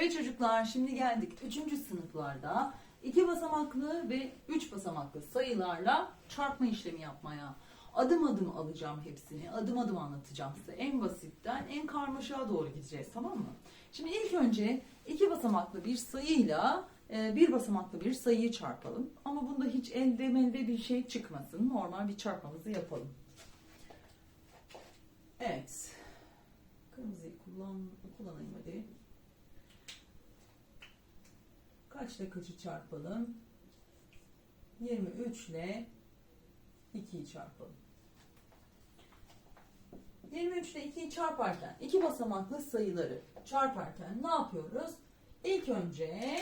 Evet çocuklar şimdi geldik 3. sınıflarda 2 basamaklı ve 3 basamaklı sayılarla çarpma işlemi yapmaya. Adım adım alacağım hepsini. Adım adım anlatacağım size. En basitten en karmaşaya doğru gideceğiz tamam mı? Şimdi ilk önce 2 basamaklı bir sayıyla e, bir basamaklı bir sayıyı çarpalım. Ama bunda hiç elde melde bir şey çıkmasın. Normal bir çarpmamızı yapalım. Evet. Kırmızıyı kullan, kullanayım hadi. Kaçla kaçı çarpalım? 23 ile 2'yi çarpalım. 23 ile 2'yi çarparken, iki basamaklı sayıları çarparken ne yapıyoruz? İlk önce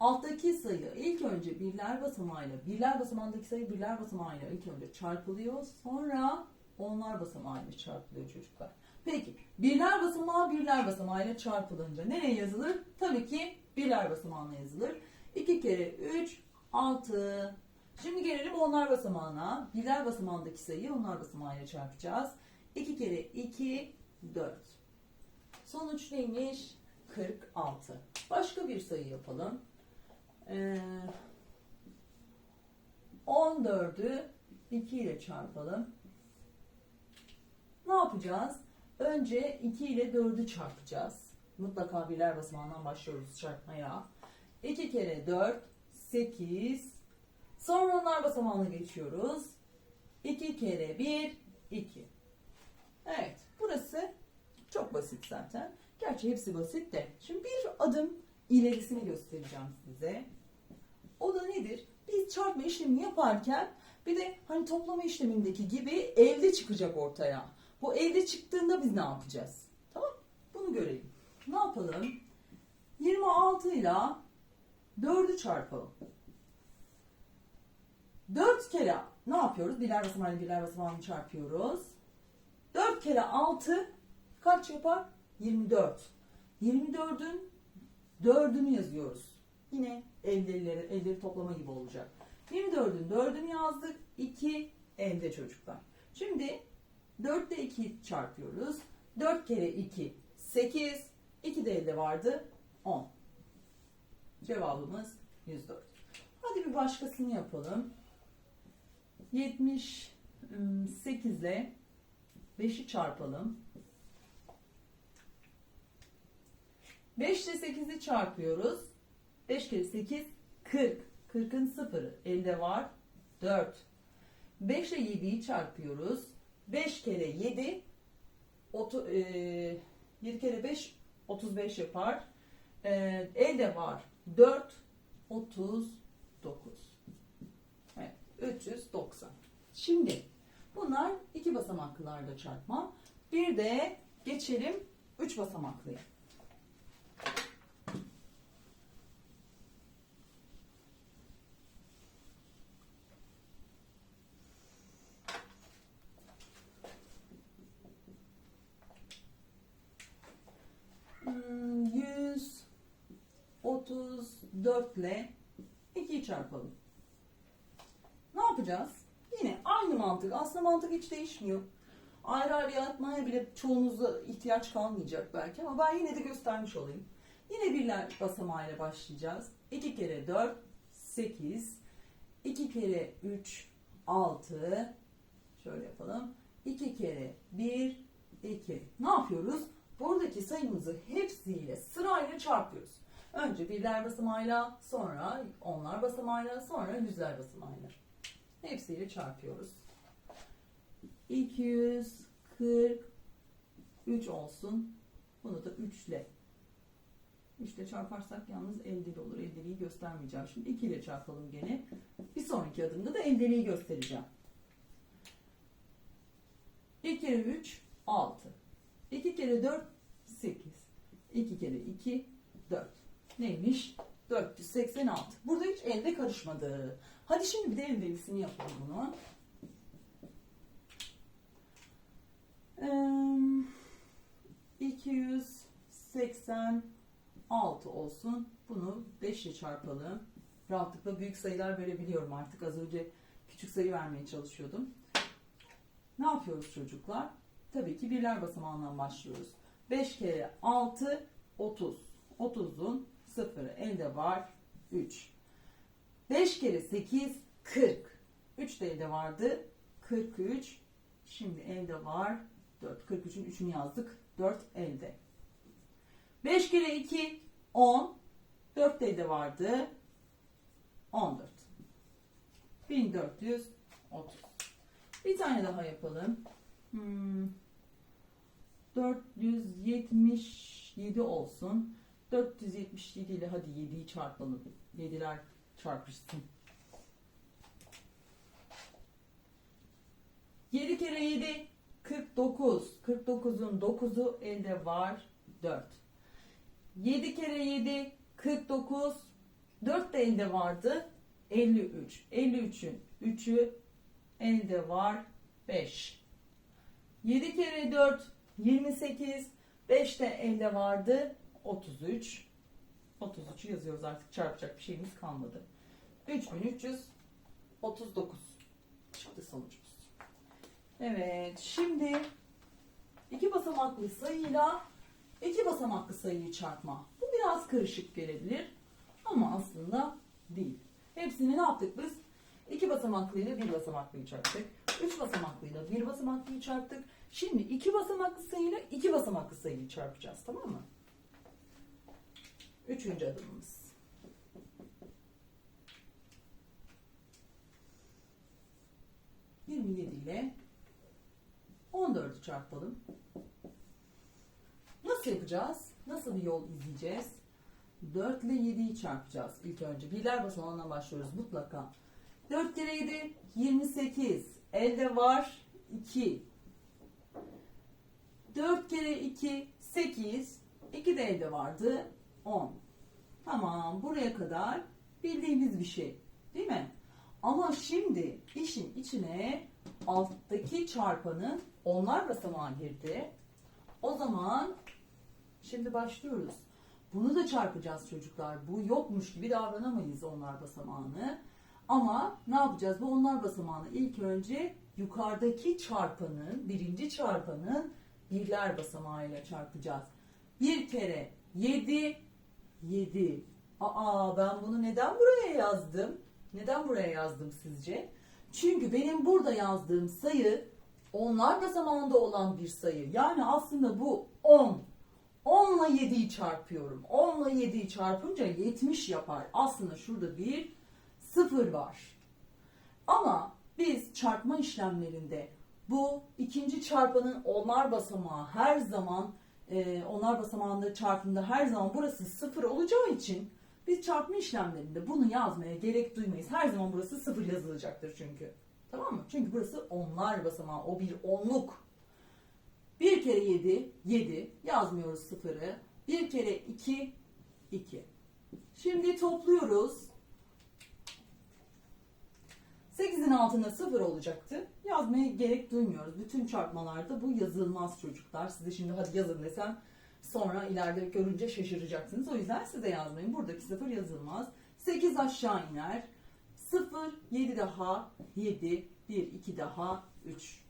alttaki sayı ilk önce birler basamağıyla, birler basamağındaki sayı birler basamağıyla ilk önce çarpılıyor. Sonra onlar basamağıyla çarpılıyor çocuklar. Peki birler basamağı birler basamağıyla çarpılınca nereye yazılır? Tabii ki birler basamağına yazılır. 2 kere 3 6. Şimdi gelelim onlar basamağına. Birler basamağındaki sayıyı onlar basamağıyla çarpacağız. 2 kere 2 4. Sonuç neymiş? 46. Başka bir sayı yapalım. Ee, 14'ü 2 ile çarpalım. Ne yapacağız? Önce 2 ile 4'ü çarpacağız. Mutlaka birler basamağından başlıyoruz çarpmaya. 2 kere 4 8 Sonra onlar basamağına geçiyoruz. 2 kere 1 2 Evet burası çok basit zaten. Gerçi hepsi basit de. Şimdi bir adım ilerisini göstereceğim size. O da nedir? Biz çarpma işlemini yaparken bir de hani toplama işlemindeki gibi elde çıkacak ortaya. Bu elde çıktığında biz ne yapacağız? Tamam Bunu görelim. Ne yapalım? 26 ile 4'ü çarpalım. 4 kere ne yapıyoruz? Birer basamağıyla birer basamağını çarpıyoruz. 4 kere 6 kaç yapar? 24. 24'ün 4'ünü yazıyoruz. Yine elleri, elleri toplama gibi olacak. 24'ün 4'ünü yazdık. 2 elde çocuklar. Şimdi 4 ile 2 çarpıyoruz. 4 kere 2 8. 2 de elde vardı 10. Cevabımız 104. Hadi bir başkasını yapalım. 78 ile 5'i çarpalım. 5 ile 8'i çarpıyoruz. 5 kere 8 40. 40'ın sıfırı elde var 4. 5 ile 7'yi çarpıyoruz. 5 kere 7 otu, e, 7 kere 5 35 yapar. E, elde var 4 39. Evet, 390. Şimdi bunlar iki basamaklılarda çarpma. Bir de geçelim 3 basamaklıya. Hmm, 134 ile 2'yi çarpalım. Ne yapacağız? Yine aynı mantık. Aslında mantık hiç değişmiyor. Ayrı ayrı yapmaya bile çoğunuzda ihtiyaç kalmayacak belki ama ben yine de göstermiş olayım. Yine birler basamağıyla başlayacağız. 2 kere 4 8 2 kere 3 6 şöyle yapalım. 2 kere 1 2 ne yapıyoruz? Buradaki sayımızı hepsiyle sırayla çarpıyoruz. Önce birler basamağıyla, sonra onlar basamağıyla, sonra yüzler basamağıyla. Hepsiyle çarpıyoruz. 243 olsun. Bunu da 3 ile. 3 ile çarparsak yalnız eldeli olur. Eldeliği göstermeyeceğim. Şimdi 2 ile çarpalım gene. Bir sonraki adımda da eldeliği göstereceğim. 2 kere 3 6. 2 kere 4 8. 2 kere 2 4. Neymiş? 486. Burada hiç elde karışmadı. Hadi şimdi bir de el delisini yapalım bunu. Ee, 286 olsun. Bunu 5 ile çarpalım. Rahatlıkla büyük sayılar verebiliyorum artık. Az önce küçük sayı vermeye çalışıyordum. Ne yapıyoruz çocuklar? Tabii ki birler basamağından başlıyoruz. 5 kere 6 30. 30'un sıfırı elde var 3. 5 kere 8 40. 3 de elde vardı 43. Şimdi elde var 4. 43'ün 3'ünü yazdık. 4 elde. 5 kere 2 10. 4 de elde vardı 14. 1430. Bir tane daha yapalım. Hmm. 477 olsun. 477 ile hadi 7'yi çarpalım. 7'ler çarpışsın. 7 kere 7 49. 49'un 9'u elde var 4. 7 kere 7 49. 4 de elde vardı 53. 53'ün 3'ü elde var 5. 7 kere 4 28. 5 de elde vardı 33. 33'ü yazıyoruz artık çarpacak bir şeyimiz kalmadı. 3339 çıktı sonucumuz. Evet şimdi iki basamaklı sayıyla iki basamaklı sayıyı çarpma. Bu biraz karışık gelebilir ama aslında değil. Hepsini ne yaptık biz? İki basamaklıyla bir basamaklıyı çarptık. Üç basamaklıyla bir basamaklıyı çarptık. Şimdi iki basamaklı sayıyla iki basamaklı sayıyı çarpacağız tamam mı? Üçüncü adımımız. Yirmi yedi ile 14'ü çarpalım. Nasıl yapacağız? Nasıl bir yol izleyeceğiz? 4 ile 7'yi çarpacağız ilk önce. Birler basamağından başlıyoruz mutlaka. 4 kere 7 28. Elde var 2. 4 kere 2 8. 2 de elde vardı 10. Tamam buraya kadar bildiğimiz bir şey. Değil mi? Ama şimdi işin içine alttaki çarpanın onlar basamağı girdi. O zaman şimdi başlıyoruz. Bunu da çarpacağız çocuklar. Bu yokmuş gibi davranamayız onlar basamağını. Ama ne yapacağız? Bu onlar basamağını ilk önce yukarıdaki çarpanın, birinci çarpanın birler basamağıyla çarpacağız. Bir kere 7, 7. Aa ben bunu neden buraya yazdım? Neden buraya yazdım sizce? Çünkü benim burada yazdığım sayı onlar basamağında olan bir sayı. Yani aslında bu 10. 10 ile 7'yi çarpıyorum. 10 ile 7'yi çarpınca 70 yapar. Aslında şurada bir sıfır var. Ama biz çarpma işlemlerinde bu ikinci çarpanın onlar basamağı her zaman e, onlar basamağında çarpımda her zaman burası sıfır olacağı için biz çarpma işlemlerinde bunu yazmaya gerek duymayız. Her zaman burası sıfır yazılacaktır çünkü. Tamam mı? Çünkü burası onlar basamağı. O bir onluk. Bir kere 7, 7. Yazmıyoruz sıfırı. Bir kere 2, 2. Şimdi topluyoruz. 8'in altında 0 olacaktı. Yazmaya gerek duymuyoruz. Bütün çarpmalarda bu yazılmaz çocuklar. Size şimdi hadi yazın desem sonra ileride görünce şaşıracaksınız. O yüzden size yazmayın. Buradaki 0 yazılmaz. 8 aşağı iner. 0, 7 daha, 7, 1, 2 daha, 3.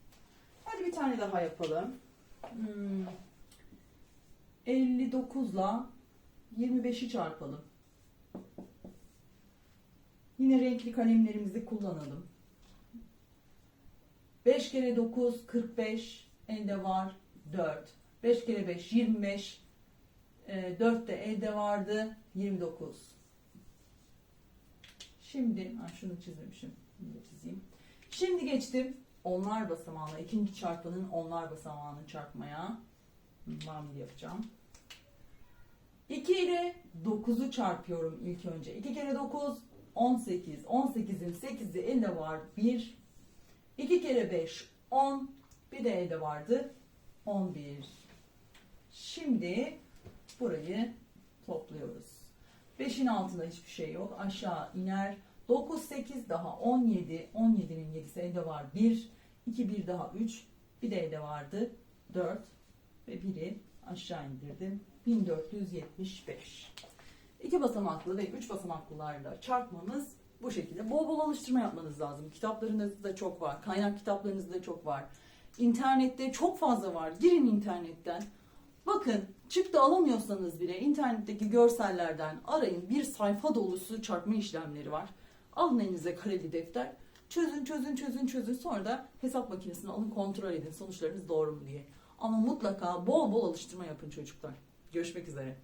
Hadi bir tane daha yapalım. Hmm. 59 ile 25'i çarpalım. Yine renkli kalemlerimizi kullanalım. 5 kere 9 45 elde var 4. 5 kere 5 25. 4 de elde vardı 29. Şimdi ha şunu çizmemişim. Bunu çizeyim. Şimdi geçtim onlar basamağına, ikinci çarpanın onlar basamağını çarpmaya. Ben yapacağım. 2 ile 9'u çarpıyorum ilk önce. 2 kere 9 18. 18'in 8'i elde var 1. 2 kere 5 10. Bir de elde vardı 11. Şimdi burayı topluyoruz. 5'in altında hiçbir şey yok. Aşağı iner. 9, 8 daha 17. 17'nin 7'si elde var 1. 2, 1 daha 3. Bir de elde vardı 4. Ve 1'i aşağı indirdim. 1475. İki basamaklı ve üç basamaklılarla çarpmamız bu şekilde. Bol bol alıştırma yapmanız lazım. Kitaplarınızda da çok var. Kaynak kitaplarınızda çok var. İnternette çok fazla var. Girin internetten. Bakın Çıktı alamıyorsanız bile internetteki görsellerden arayın. Bir sayfa dolusu çarpma işlemleri var. Alın elinize kareli defter. Çözün çözün çözün çözün. Sonra da hesap makinesini alın kontrol edin sonuçlarınız doğru mu diye. Ama mutlaka bol bol alıştırma yapın çocuklar. Görüşmek üzere.